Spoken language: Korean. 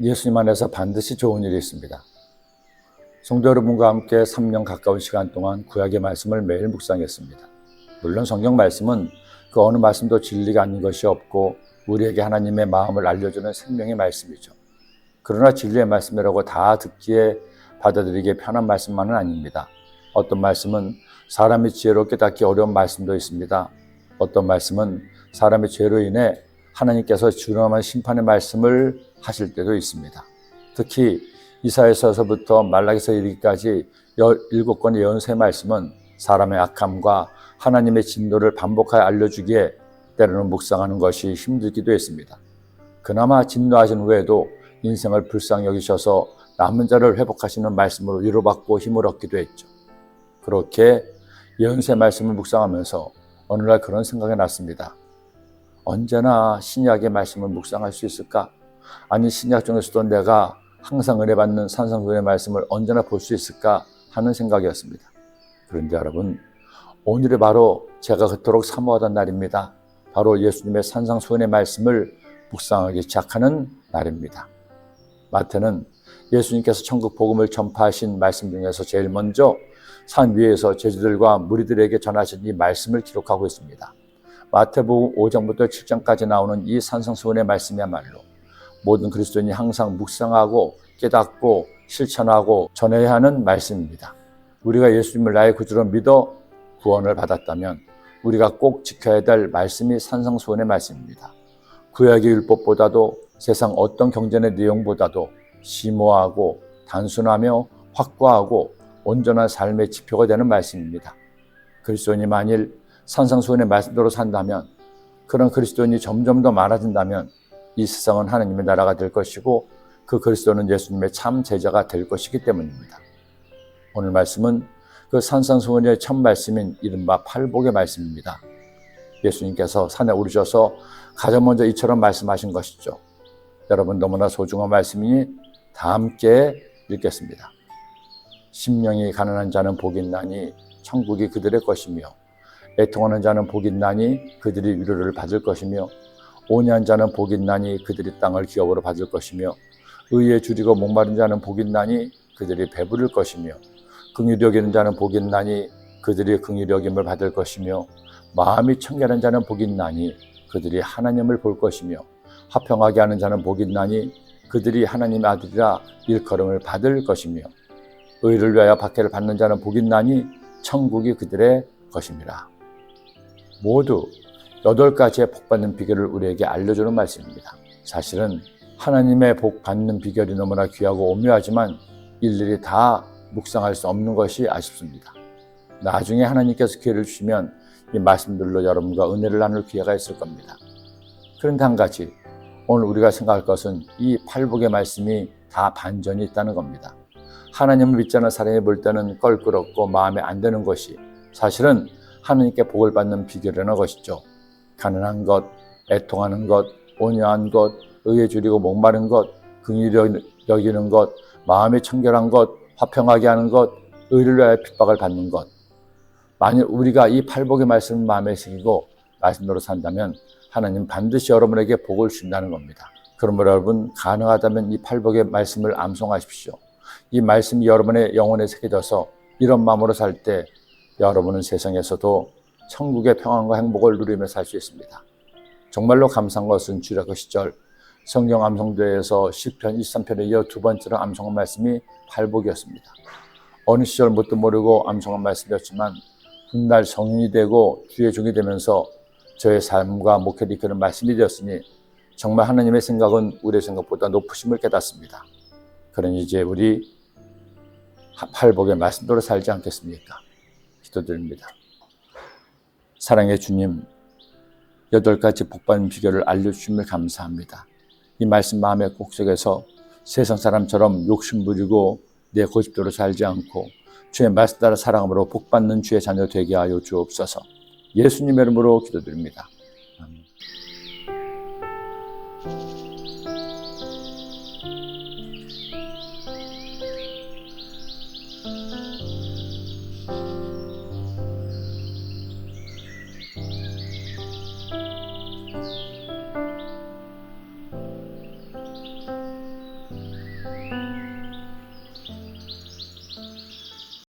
예수님 안에서 반드시 좋은 일이 있습니다. 성도 여러분과 함께 3년 가까운 시간 동안 구약의 말씀을 매일 묵상했습니다. 물론 성경 말씀은 그 어느 말씀도 진리가 아닌 것이 없고 우리에게 하나님의 마음을 알려주는 생명의 말씀이죠. 그러나 진리의 말씀이라고 다 듣기에 받아들이기에 편한 말씀만은 아닙니다. 어떤 말씀은 사람이 지혜로 깨닫기 어려운 말씀도 있습니다. 어떤 말씀은 사람의 죄로 인해 하나님께서 준엄한 심판의 말씀을 하실 때도 있습니다. 특히 이사에서부터 말라기서 이르기까지 17권의 연세 말씀은 사람의 악함과 하나님의 진노를 반복하여 알려주기에 때로는 묵상하는 것이 힘들기도 했습니다. 그나마 진노하신 후에도 인생을 불쌍히 여기셔서 남은 자를 회복하시는 말씀으로 위로받고 힘을 얻기도 했죠. 그렇게 연세 말씀을 묵상하면서 어느 날 그런 생각이 났습니다. 언제나 신약의 말씀을 묵상할 수 있을까? 아니 신약 중에서도 내가 항상 은혜 받는 산상수의 말씀을 언제나 볼 수 있을까 하는 생각이었습니다. 그런데 여러분 오늘이 바로 제가 그토록 사모하던 날입니다. 바로 예수님의 산상수훈의 말씀을 묵상하기 시작하는 날입니다. 마태는 예수님께서 천국 복음을 전파하신 말씀 중에서 제일 먼저 산 위에서 제자들과 무리들에게 전하신 이 말씀을 기록하고 있습니다. 마태복음 5장부터 7장까지 나오는 이 산상수훈의 말씀이야말로 모든 그리스도인이 항상 묵상하고 깨닫고 실천하고 전해야 하는 말씀입니다. 우리가 예수님을 나의 구주로 믿어 구원을 받았다면 우리가 꼭 지켜야 될 말씀이 산상수훈의 말씀입니다. 구약의 율법보다도 세상 어떤 경전의 내용보다도 심오하고 단순하며 확고하고 온전한 삶의 지표가 되는 말씀입니다. 그리스도인이 만일 산상수훈의 말씀대로 산다면 그런 그리스도인이 점점 더 많아진다면 이 세상은 하나님의 나라가 될 것이고 그 그리스도는 예수님의 참 제자가 될 것이기 때문입니다. 오늘 말씀은 그 산상수훈의 첫 말씀인 이른바 팔복의 말씀입니다. 예수님께서 산에 오르셔서 가장 먼저 이처럼 말씀하신 것이죠. 여러분 너무나 소중한 말씀이니 다 함께 읽겠습니다. 심령이 가난한 자는 복이 있나니 천국이 그들의 것이며 애통하는 자는 복이 있나니 그들이 위로를 받을 것이며 온유한 자는 복이 있나니 그들이 땅을 기업으로 받을 것이며 의에 줄이고 목마른 자는 복이 있나니 그들이 배부를 것이며 긍휼히 여기는 자는 복이 있나니 그들이 긍휼히 여김을 받을 것이며 마음이 청결한 자는 복이 있나니 그들이 하나님을 볼 것이며 화평하게 하는 자는 복이 있나니 그들이 하나님의 아들이라 일컬음을 받을 것이며 의를 위하여 박해를 받는 자는 복이 있나니 천국이 그들의 것입니다. 모두 여덟 가지의 복 받는 비결을 우리에게 알려주는 말씀입니다. 사실은 하나님의 복 받는 비결이 너무나 귀하고 오묘하지만 일일이 다 묵상할 수 없는 것이 아쉽습니다. 나중에 하나님께서 기회를 주시면 이 말씀들로 여러분과 은혜를 나눌 기회가 있을 겁니다. 그런데 한 가지, 오늘 우리가 생각할 것은 이 팔복의 말씀이 다 반전이 있다는 겁니다. 하나님을 믿지 않는 사람이 볼 때는 껄끄럽고 마음에 안 드는 것이 사실은 하나님께 복을 받는 비결이라는 것이죠. 가난한 것, 애통하는 것, 온유한 것, 의에 줄이고 목마른 것, 긍휼히 여기는 것, 마음이 청결한 것, 화평하게 하는 것, 의를 위하여 핍박을 받는 것. 만일 우리가 이 팔복의 말씀을 마음에 새기고 말씀대로 산다면 하나님 반드시 여러분에게 복을 주신다는 겁니다. 그러므로 여러분 가능하다면 이 팔복의 말씀을 암송하십시오. 이 말씀이 여러분의 영혼에 새겨져서 이런 마음으로 살 때 여러분은 세상에서도 천국의 평안과 행복을 누리며 살 수 있습니다. 정말로 감사한 것은 주력의 시절 성경 암송대에서 10편 23편에 이어 두 번째로 암송한 말씀이 팔복이었습니다. 어느 시절 뭣도 모르고 암송한 말씀이었지만 훗날 성인이 되고 주의 종이 되면서 저의 삶과 목회를 이끄는 말씀이 되었으니 정말 하나님의 생각은 우리의 생각보다 높으심을 깨닫습니다. 그러니 이제 우리 팔복의 말씀대로 살지 않겠습니까? 기도드립니다. 사랑의 주님, 여덟 가지 복받는 비결을 알려주심을 감사합니다. 이 말씀 마음의 꼭속에서 세상 사람처럼 욕심 부리고 내 고집대로 살지 않고 주의 말씀 따라 사랑함으로 복받는 주의 자녀 되게 하여 주옵소서. 예수님의 이름으로 기도드립니다.